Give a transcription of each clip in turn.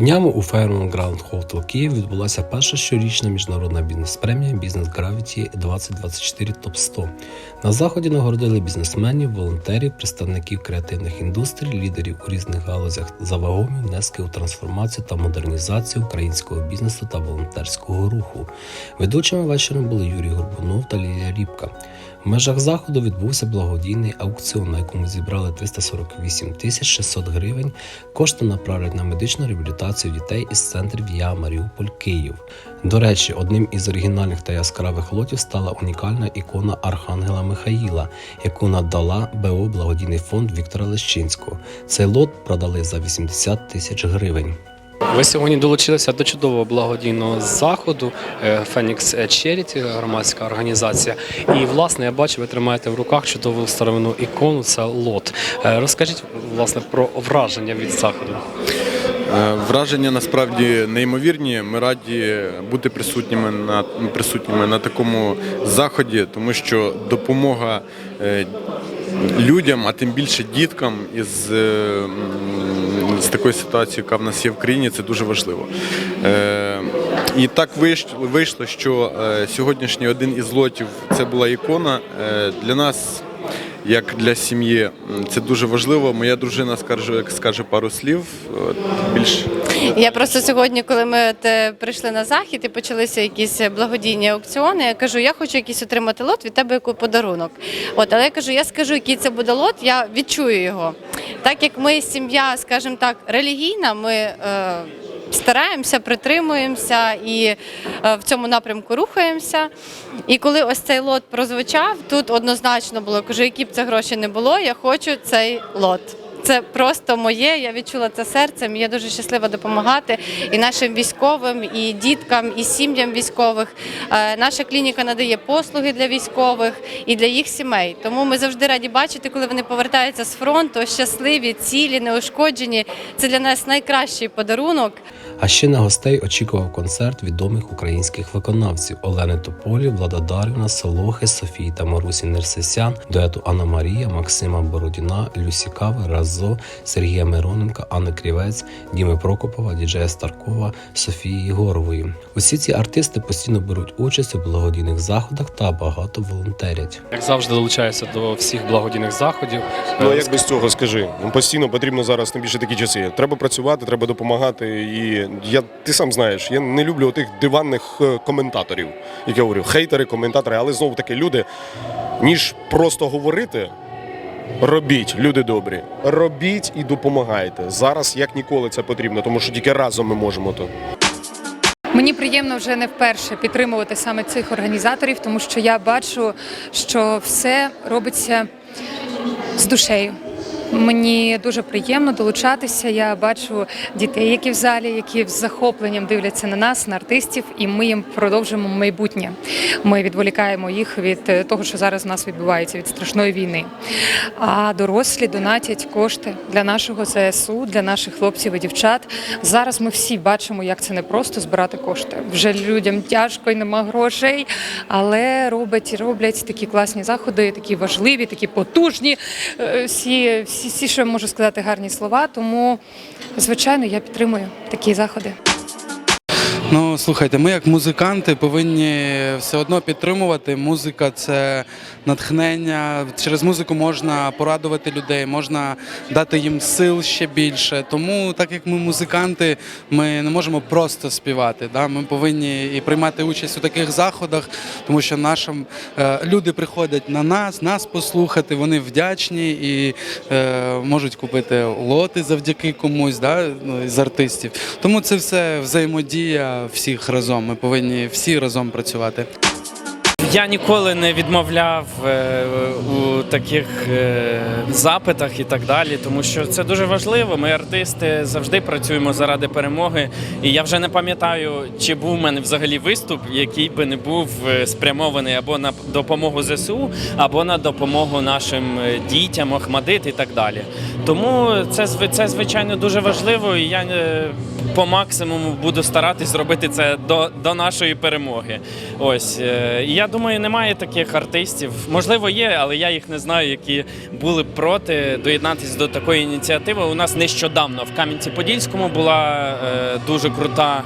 Днями у Fairmont Grand Hotel Київ відбулася перша щорічна міжнародна бізнес-премія Бізнес Gravity 2024 Топ 100. На заході нагородили бізнесменів, волонтерів, представників креативних індустрій, лідерів у різних галузях за вагомі внески у трансформацію та модернізацію українського бізнесу та волонтерського руху. Ведучими вечором були Юрій Горбунов та Лілія Рібка. В межах заходу відбувся благодійний аукціон, на якому зібрали 348 тисяч 600 гривень. Кошти направлять на медичну реабілітацію дітей із центрів Я Маріуполь Київ. До речі, одним із оригінальних та яскравих лотів стала унікальна ікона Архангела Михаїла, яку надала БО благодійний фонд Віктора Лещинського. Цей лот продали за 80 тисяч гривень. Ви сьогодні долучилися до чудового благодійного заходу Phoenix Charity, громадська організація. І власне я бачу, ви тримаєте в руках чудову старовину ікону. Це лот. Е, Розкажіть власне про враження від заходу. Е, Враження насправді неймовірні. Ми раді бути присутніми на присутніми на такому заході, тому що допомога е, людям, а тим більше діткам із, е, з такою ситуацією, яка в нас є в країні, це дуже важливо. Е, І так вийшло, що е, сьогоднішній один із лотів це була ікона. Для нас як для сім'ї це дуже важливо. Моя дружина скаже, скаже пару слів. От, більш Я просто сьогодні, коли ми е, прийшли на захід і почалися якісь благодійні аукціони, я кажу, я хочу якийсь отримати лот від тебе як подарунок. От, але я кажу, я скажу, який це буде лот, я відчую його. Так як ми сім'я, скажімо так, релігійна, ми. Е, Стараємося, притримуємося і е, в цьому напрямку рухаємося. І коли ось цей лот прозвучав, тут однозначно було, кажу, які б це гроші не було, я хочу цей лот. Це просто моє. Я відчула це серцем. Я дуже щаслива допомагати і нашим військовим, і діткам, і сім'ям військових. Е, Наша клініка надає послуги для військових і для їх сімей. Тому ми завжди раді бачити, коли вони повертаються з фронту, щасливі, цілі, неушкоджені. Це для нас найкращий подарунок. А ще на гостей очікував концерт відомих українських виконавців Олени Тополі, Влада Дарівна, Солохи, Софії та Марусі Нерсесян, дуету Анна Марія, Максима Бородіна, Люсі Кави, Разо, Сергія Мироненка, Анни Крівець, Діми Прокопова, Діджея Старкова, Софії Єгорової. Усі ці артисти постійно беруть участь у благодійних заходах та багато волонтерять. Як завжди долучаюся до всіх благодійних заходів. Ну а як без цього скажи? Ну, Постійно потрібно зараз тим більше такі часи. Треба працювати, треба допомагати. І я ти сам знаєш, я не люблю тих диванних е, коментаторів, як я говорю, хейтери, коментатори, але знову таки люди, ніж просто говорити. Робіть, люди добрі, робіть і допомагайте. Зараз як ніколи це потрібно, тому що тільки разом ми можемо то. Мені приємно вже не вперше підтримувати саме цих організаторів, тому що я бачу, що все робиться з душею. Мені дуже приємно долучатися. Я бачу дітей, які в залі, які з захопленням дивляться на нас, на артистів, і ми їм продовжуємо майбутнє. Ми відволікаємо їх від е, того, що зараз у нас відбувається, від страшної війни. А дорослі донатять кошти для нашого ЗСУ, для наших хлопців і дівчат. Зараз ми всі бачимо, як це не просто збирати кошти. Вже людям тяжко і нема грошей, але роблять роблять такі класні заходи, такі важливі, такі потужні. е, Всі, всі, всі, що я можу сказати, гарні слова. Тому, звичайно, я підтримую такі заходи. Ну, слухайте, ми як музиканти повинні все одно підтримувати. Музика це натхнення. Через музику можна порадувати людей, можна дати їм сил ще більше. Тому, так як ми музиканти, ми не можемо просто співати. Да? Ми повинні і приймати участь у таких заходах, тому що нашим е, люди приходять на нас, нас послухати. Вони вдячні і е, можуть купити лоти завдяки комусь, да? ну, з артистів. Тому це все взаємодія всіх разом. Ми повинні всі разом працювати. Я ніколи не відмовляв е, у таких е, запитах і так далі, тому що це дуже важливо. Ми артисти завжди працюємо заради перемоги. І я вже не пам'ятаю, чи був у мене взагалі виступ, який би не був е, спрямований або на допомогу ЗСУ, або на допомогу нашим дітям, Охмадит і так далі. Тому це це звичайно дуже важливо. І я по максимуму буду старатись зробити це до, до нашої перемоги. Ось е, я думаю, немає таких артистів. Можливо, є, але я їх не знаю, які були проти доєднатися до такої ініціативи. У нас нещодавно в Кам'янці-Подільському була е, дуже крута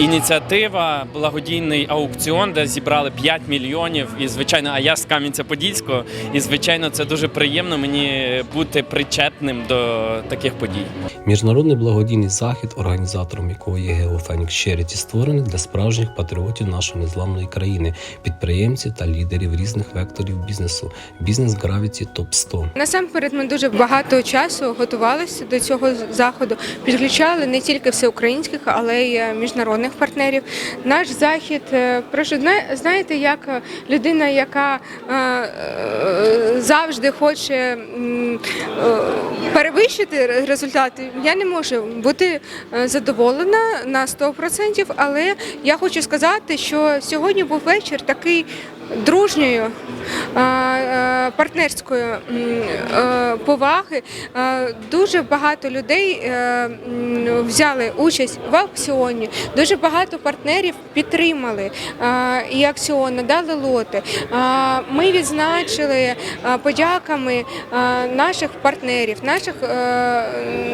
ініціатива, благодійний аукціон, де зібрали 5 мільйонів. І звичайно, а я з Кам'янця-Подільського. І звичайно, це дуже приємно мені бути причетним до таких подій. Міжнародний благодійний захід, організатором якого є Геофенікс Charity, створений для справжніх патріотів нашої незламної країни, підприємців та лідерів різних векторів бізнесу. Бізнес Gravity Топ 100 Насамперед, ми дуже багато часу готувалися до цього заходу. Підключали не тільки всеукраїнських, але й е, міжнародних партнерів. Наш захід е, прошу знаєте, як е, людина, яка е, завжди хоче перевищити результати, я не можу бути задоволена на 100%, але я хочу сказати, що сьогодні був вечір такий дружньою партнерської поваги. Дуже багато людей взяли участь в аукціоні. Дуже багато партнерів підтримали і аукціон, надали лоти. Ми відзначили подяками наших партнерів, наших е,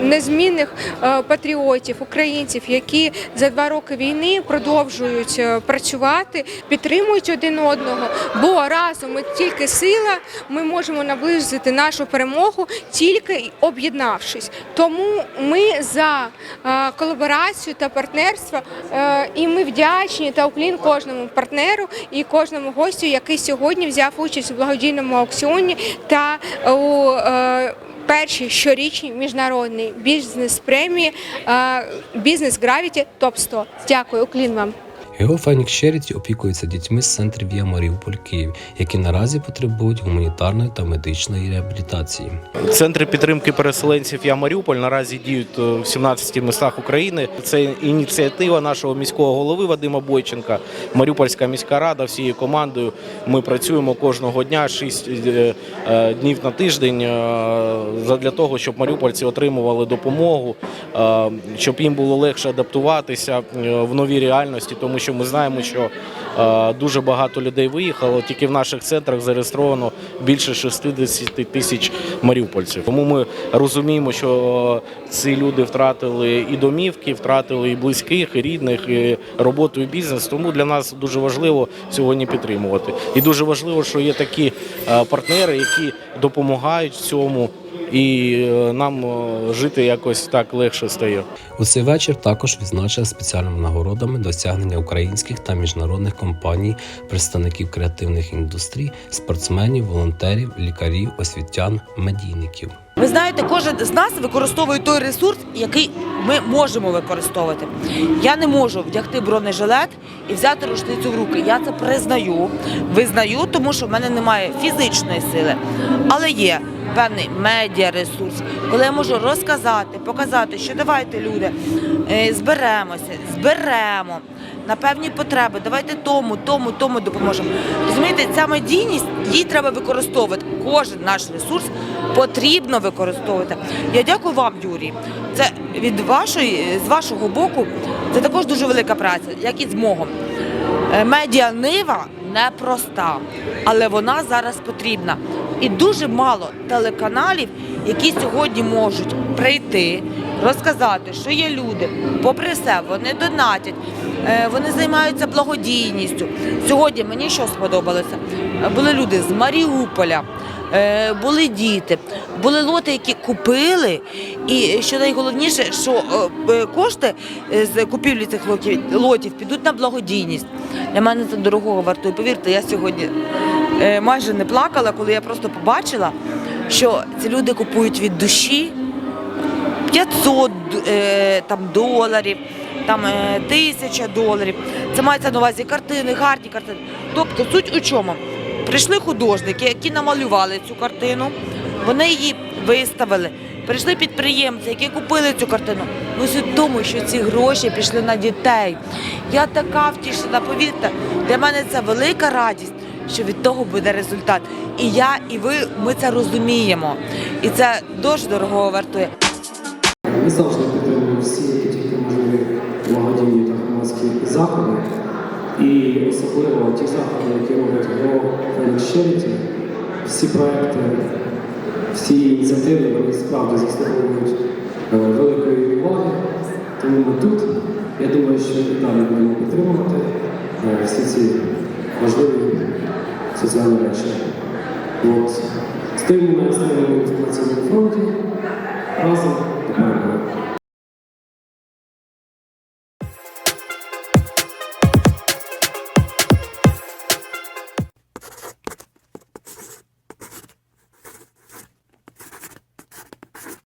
незмінних е, патріотів, українців, які за два роки війни продовжують е, працювати, підтримують один одного. Бо разом ми тільки сила, ми можемо наблизити нашу перемогу тільки об'єднавшись. Тому ми за колаборацію та партнерство, і ми вдячні та уклін кожному партнеру і кожному гостю, який сьогодні взяв участь у благодійному аукціоні та у е, першій щорічній міжнародній бізнес-премії е, Бізнес Гравіті Топ 100. Дякую, уклін вам. Геофенікс Charity опікується дітьми з центрів Віа Маріуполь Київ, які наразі потребують гуманітарної та медичної реабілітації. Центри підтримки переселенців Я Маріуполь наразі діють е, в 17 містах України. Це ініціатива нашого міського голови Вадима Бойченка, Маріупольська міська рада всією командою. Ми працюємо кожного дня 6 днів на тиждень е, для того, щоб маріупольці отримували допомогу, е, щоб їм було легше адаптуватися е, в новій реальності, тому що ми знаємо, що е, дуже багато людей виїхало. Тільки в наших центрах зареєстровано більше 60 тисяч маріупольців. Тому ми розуміємо, що ці люди втратили і домівки, втратили і близьких, і рідних, і роботу, і бізнес. Тому для нас дуже важливо сьогодні підтримувати. І дуже важливо, що є такі е, партнери, які допомагають в цьому. І е, нам е, жити якось так легше стає. У цей вечір також відзначили спеціальними нагородами досягнення українських та міжнародних компаній, представників креативних індустрій, спортсменів, волонтерів, лікарів, освітян, медійників. Ви знаєте, кожен з нас використовує той ресурс, який ми можемо використовувати. Я не можу вдягти бронежилет і взяти рушницю в руки. Я це признаю, визнаю, тому що в мене немає фізичної сили, але є певний медіаресурс, коли я можу розказати, показати, що давайте, люди, е, зберемося, зберемо на певні потреби. Давайте тому, тому, тому допоможемо. Розумієте, ця медійність її треба використовувати. Кожен наш ресурс потрібно використовувати. Я дякую вам, Юрій. Це від вашої з вашого боку. Це також дуже велика праця, як і з могом. Е, Медіа нива непроста, але вона зараз потрібна. І дуже мало телеканалів, які сьогодні можуть прийти, розказати, що є люди, попри все, вони донатять, е, вони займаються благодійністю. Сьогодні мені що сподобалося? Були люди з Маріуполя, були діти, були лоти, які купили. І що найголовніше, що е, е, кошти е, з купівлі цих лотів, лотів підуть на благодійність. Для мене це дорогого вартує. Повірте, я сьогодні е, майже не плакала, коли я просто побачила, що ці люди купують від душі 500 е, там, доларів, там, е, тисяча доларів. Це мається на увазі картини, гарні картини. Тобто суть у чому? Прийшли художники, які намалювали цю картину, вони її виставили. Прийшли підприємці, які купили цю картину. Ну суть тому, що ці гроші пішли на дітей. Я така втішена, повірте, для мене це велика радість, що від того буде результат. І я, і ви, ми це розуміємо. І це дуже дорого вартує. Ми завжди підтримуємо всі, які тільки можливі заходи, і особливо ті заходи, які Go Phoenix Charity, всі проекти, всі ініціативи вони справді заслуговують е, великої уваги. Тому ми тут. Я думаю, що і далі будемо підтримувати е, всі ці важливі соціальні речі. От. Стоїмо на останньому інформаційному фронті разом перемоги.